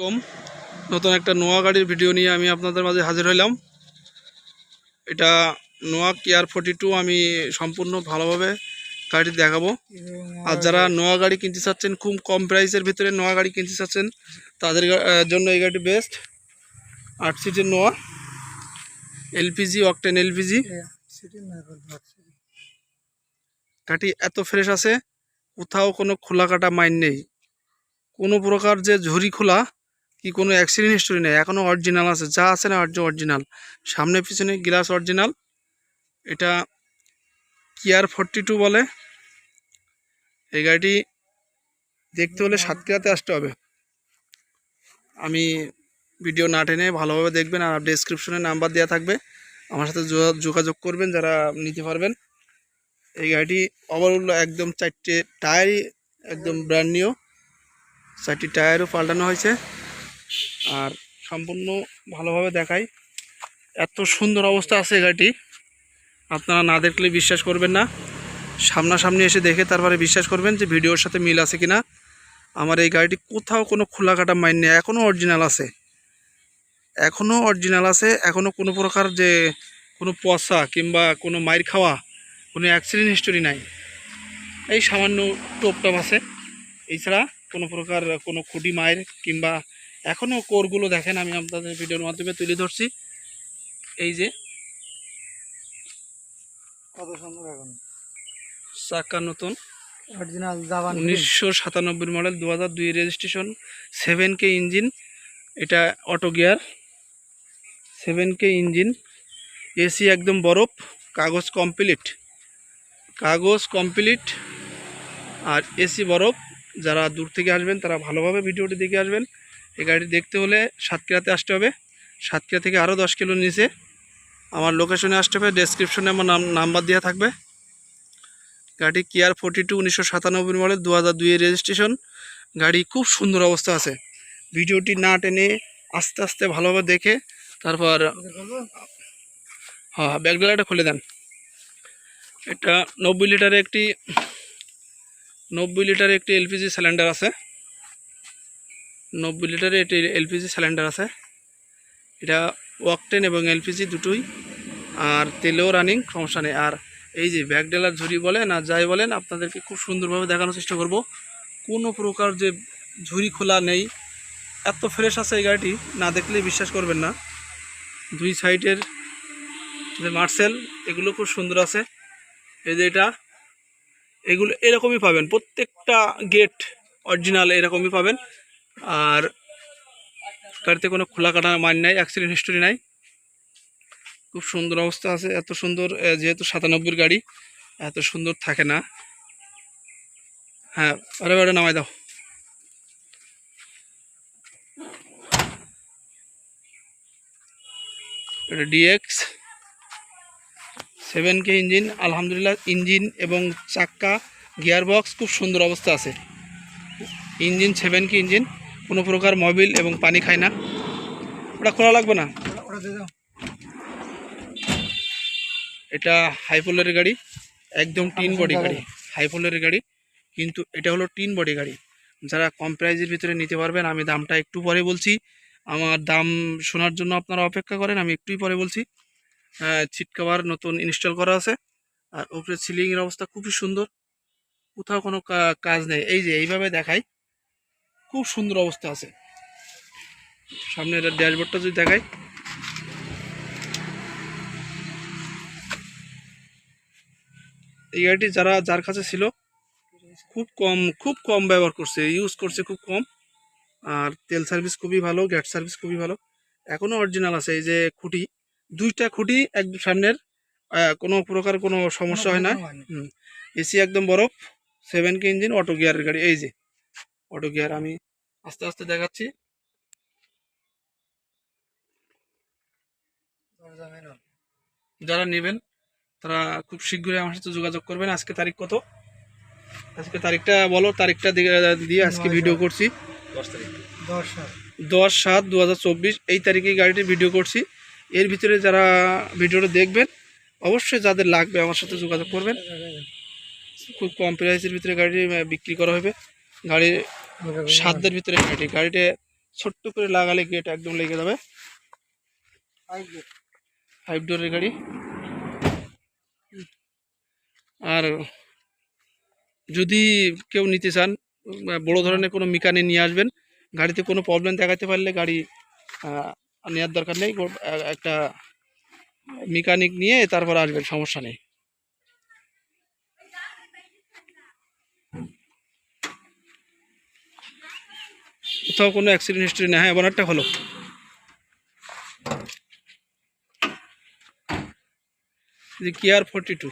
কম নতুন একটা নোয়া গাড়ির ভিডিও নিয়ে আমি আপনাদের মাঝে হাজির হইলাম। এটা নোয়া কেয়ার ফোর্টি টু আমি সম্পূর্ণ ভালোভাবে গাড়ি দেখাবো। আর যারা নোয়া গাড়ি কিনতে চাচ্ছেন, খুব কম প্রাইসের ভিতরে নোয়া গাড়ি কিনতে চাচ্ছেন, তাদের জন্য এই গাড়িটি বেস্ট। আট সিটের নোয়া, এলপিজি, অকটেন এলপিজি। গাড়ি এত ফ্রেশ আছে, কোথাও কোনো খোলা কাটা মাইন নেই। কোনো প্রকার যে ঝুরি খোলা কি কোনো অ্যাক্সিডেন্ট হিস্টোরি নেই এখনও অরিজিনাল আছে, যা আছে না অরিজিনাল সামনে পিছনে গ্লাস অরিজিনাল এটা কিয়ার ফোরটি টু বলে। এই গাড়িটি দেখতে হলে সাতক্ষীরাতে আসতে হবে। আমি ভিডিও না টেনে ভালোভাবে দেখবেন আর ডেসক্রিপশনে নাম্বার দেওয়া থাকবে। আমার সাথে যোগা- যোগাযোগ করবেন, যারা নিতে পারবেন। এই গাড়িটি ওভারঅল একদম চারটে টায়ারই একদম ব্র্যান্ড নিউ চারটি টায়ারও পাল্টানো হয়েছে। আর সম্পূর্ণ ভালোভাবে দেখাই। এত সুন্দর অবস্থা আছে গাড়িটি। আপনারা না দেখলে বিশ্বাস করবেন না। সামনাসামনি এসে দেখে তারপরে বিশ্বাস করবেন যে ভিডিওর সাথে মিল আছে কিনা। আমার এই গাড়িটি কোথাও কোনো খোলা কাটা মাইন নেই এখনও অরিজিনাল আছে। এখনও অরিজিনাল আছে এখনও কোনো প্রকার যে কোনো পচা কিংবা কোনো মাইর খাওয়া, কোনো অ্যাক্সিডেন্ট হিস্টোরি নাই। এই সামান্য টোপটাপ আছে। এছাড়া কোনো প্রকার কোনো খুঁটি মায়ের কিংবা এখনও কোরগুলো দেখেন আমি আপনাদের ভিডিওর মাধ্যমে তুলে ধরছি। এই যে কত সুন্দর এখন? চাকা নতুন। অরিজিনাল জাপান উনিশশো সাতানব্বই মডেল দু হাজার দুই রেজিস্ট্রেশন সেভেন কে ইঞ্জিন এটা auto gear seven K engine AC একদম বরফ কাগজ কমপ্লিট কাগজ কমপ্লিট আর এসি বরফ যারা দূর থেকে আসবেন তারা ভালোভাবে ভিডিওটি দেখে আসবেন। এই গাড়ি দেখতে হলে সাতক্ষীরাতে আসতে হবে। সাতক্ষীরা থেকে আরও দশ কিলো নিচে। আমার লোকেশনে আসতে হবে ডেসক্রিপশনে আমার নাম নাম্বার দেওয়া থাকবে। গাড়ি কিয়ার ফোর্টি টু উনিশশো সাতানব্বই মডেল দু হাজার দুইয়ের রেজিস্ট্রেশন গাড়ি খুব সুন্দর অবস্থা আছে। ভিডিওটি না টেনে আস্তে আস্তে ভালোভাবে দেখে তারপর হ্যাঁ ব্যাকডালাটা খুলে দেন। এটা নব্বই লিটারের একটি, নব্বই লিটারের একটি এলপিজি সিলিন্ডার আছে। নব্বই লিটারের এটি এলপিজি সিলিন্ডার আছে। এটা ওয়াকটেন এবং এলপিজি দুটোই। আর তেলেও রানিং সমস্যা নেই। আর এই যে ব্যাকডেলার ঝুড়ি বলেন আর যাই বলেন, আপনাদেরকে খুব সুন্দরভাবে দেখানোর চেষ্টা করব। কোনো প্রকার যে ঝুড়ি খোলা নেই, এত ফ্রেশ আছে এই গাড়িটি, না দেখলে বিশ্বাস করবেন না। দুই সাইডের যে মার্সেল, এগুলো খুব সুন্দর আছে। এই যে এটা, এগুলো এরকমই পাবেন। প্রত্যেকটা গেট অরিজিনাল এরকমই পাবেন। আর গাড়িতে কোনো খোলা কাটা মান নাই অ্যাক্সিডেন্ট হিস্টোরি নাই। খুব সুন্দর অবস্থা আছে, এত সুন্দর যেহেতু সাতানব্বইয়ের গাড়ি, এত সুন্দর থাকে না। হ্যাঁ আরে বারে নামাই দাও। এটা ডিএক্স সেভেন কে ইঞ্জিন আলহামদুলিল্লাহ ইঞ্জিন এবং চাক্কা গিয়ার বক্স খুব সুন্দর অবস্থা আছে। ইঞ্জিন সেভেন কে ইঞ্জিন কোনো প্রকার মবিল এবং পানি খায় না। ওটা খোলা লাগবে না? এটা হাইফোলের গাড়ি একদম টিন বডি গাড়ি হাইফোলের গাড়ি। কিন্তু এটা হলো টিন বডি গাড়ি। যারা কম প্রাইজের ভিতরে নিতে পারবেন আমি দামটা একটু পরে বলছি। আমার দাম শোনার জন্য আপনারা অপেক্ষা করেন আমি একটুই পরে বলছি। সিট কভার নতুন ইনস্টল করা আছে। আর উপরে সিলিংয়ের অবস্থা খুবই সুন্দর। কোথাও কোনো কাজ নেই। এই যে এইভাবে দেখাই। খুব সুন্দর অবস্থা আছে। সামনের ড্যাশবোর্ডটা যদি দেখাই। এই গাড়িটি যারা যার কাছে ছিল খুব কম খুব কম ব্যবহার করছে ইউজ করছে খুব কম। আর তেল সার্ভিস খুবই ভালো গ্যাস সার্ভিস খুবই ভালো। এখনও অরিজিনাল আছে এই যে খুঁটি দুইটা খুঁটি একদম সামনের কোনো প্রকার কোনো সমস্যা হয় না। এসি একদম বরফ সেভেন কে ইঞ্জিন অটো গিয়ারের গাড়ি এই যে। অটো গিয়ার আমি আস্তে আস্তে দেখাচ্ছি। যারা নেবেন তারা খুব শীঘ্রই আমার সাথে যোগাযোগ করবেন। আজকে তারিখ কত? আজকে তারিখটা বলো তারিখটা দিয়ে- আজকে ভিডিও করছি। দশ সাত। দশ সাত দু হাজার চব্বিশ এই তারিখে গাড়িটির ভিডিও করছি। এর ভিতরে যারা ভিডিওটা দেখবেন অবশ্যই যাদের লাগবে আমার সাথে যোগাযোগ করবেন। খুব কম প্রাইসের ভিতরে গাড়ি বিক্রি করা হবে। গাড়ির সাধ্যের ভিতরে গাড়ি গাড়িটা ছোট্ট করে লাগালে গেট একদম লেগে যাবে। ফাইভ ডোরের গাড়ি। আর যদি কেউ নিতে চান বড় ধরনের কোনো মেকানিক নিয়ে আসবেন, গাড়িতে কোনো প্রবলেম দেখাতে পারলে গাড়ি নেওয়ার দরকার নেই। একটা মেকানিক নিয়ে তারপর আসবেন, সমস্যা নেই। কোথাও কোনো অ্যাক্সিডেন্ট হিস্ট্রি নেই। হ্যাঁ বনারটা হলো কিয়ার ফোরটি টু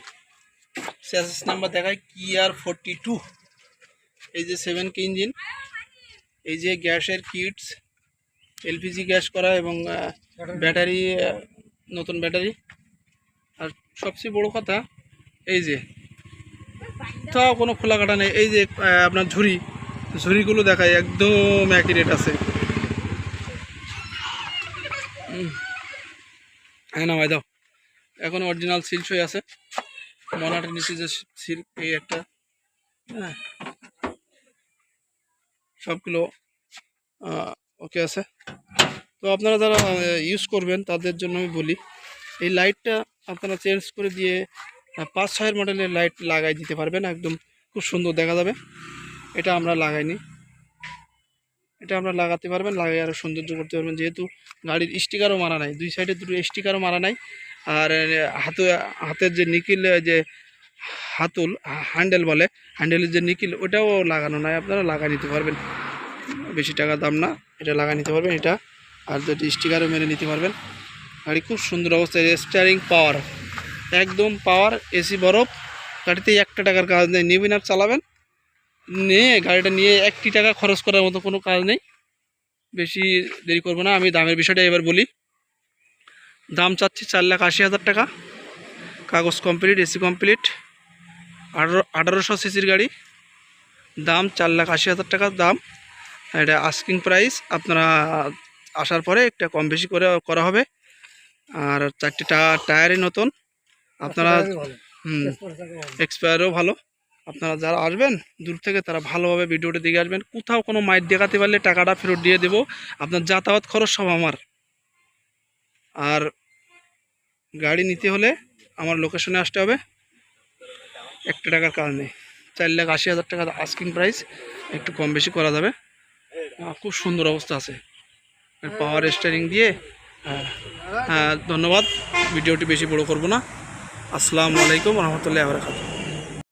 স্যাসেস নাম্বার দেখায় কিয়ার ফোরটি টু এই যে সেভেন কে ইঞ্জিন এই যে গ্যাসের কিটস এলপিজি গ্যাস করা এবং ব্যাটারি নতুন ব্যাটারি আর সবচেয়ে বড় কথা, এই যে তাও কোনো খোলা কাটা নেই। এই যে আপনার ঝুড়ি। ঝুড়িগুলো দেখায় একদম অ্যাকিউরেট আছে। হ্যাঁ না ভাই দাও। এখন অরিজিনাল সিল হয়ে আছে। মনাটের নিচে যে সিল এই একটা হ্যাঁ। সবগুলো ওকে আছে। তো আপনারা যারা ইউজ করবেন, তাদের জন্য আমি বলি, এই লাইটটা আপনারা চেঞ্জ করে দিয়ে পাঁচ ছয়ের মডেলের লাইট লাগাই দিতে পারবেন। একদম খুব সুন্দর দেখা যাবে। এটা আমরা লাগাইনি। এটা আমরা লাগাতে পারবেন লাগাই আরও সৌন্দর্য করতে পারবেন। যেহেতু গাড়ির স্টিকারও মারা নাই, দুই সাইডে দুটো স্টিকারও মারা নাই। আর হাতে, হাতের যে নিকিল যে হাতুল হ্যান্ডেল বলে, হ্যান্ডেলের যে নিকিল ওটাও লাগানো নাই। আপনারা লাগা নিতে পারবেন। বেশি টাকা দাম না, এটা লাগা নিতে পারবেন এটা। আর যদি স্টিকারও মেরে নিতে পারবেন। গাড়ি খুব সুন্দর অবস্থায় স্টারিং পাওয়ার একদম পাওয়ার এসি বরফ। গাড়িতে একটা টাকার কাজ নেই, নেবেন আর চালাবেন। নিয়ে গাড়িটা নিয়ে একটি টাকা খরচ করার মতো কোনো কাজ নেই। বেশি দেরি করব না আমি দামের বিষয়টা এবার বলি। দাম চাচ্ছি চার লাখ আশি হাজার টাকা। কাগজ কমপ্লিট এসি কমপ্লিট আঠারো আঠারোশো সিসির গাড়ি। দাম চার লাখ আশি হাজার টাকার দাম। এটা আস্কিং প্রাইস আপনারা আসার পরে একটা কম বেশি করে করা হবে। আর চারটি টা- টায়ারই নতুন। আপনারা হুম। এক্সপায়ারও ভালো। আপনারা যারা আসবেন, দূর থেকে তারা ভালোভাবে ভিডিওটা দেখে আসবেন। কোথাও কোনো মাইট দেখাতে পারলে টাকাটা ফেরত দিয়ে দেবো। আপনার যাতায়াত খরচ সব আমার। আর গাড়ি নিতে হলে আমার লোকেশনে আসতে হবে। একটা টাকার কাজ নেই। চার লাখ আশি হাজার টাকা আস্কিং প্রাইস একটু কম বেশি করা যাবে। খুব সুন্দর অবস্থা আছে। পাওয়ার স্টারিং দিয়ে হ্যাঁ হ্যাঁ ধন্যবাদ। ভিডিওটি বেশি বড় করব না। আসসালামু আলাইকুম রহমতুল্লাহ আবরাকাতুহ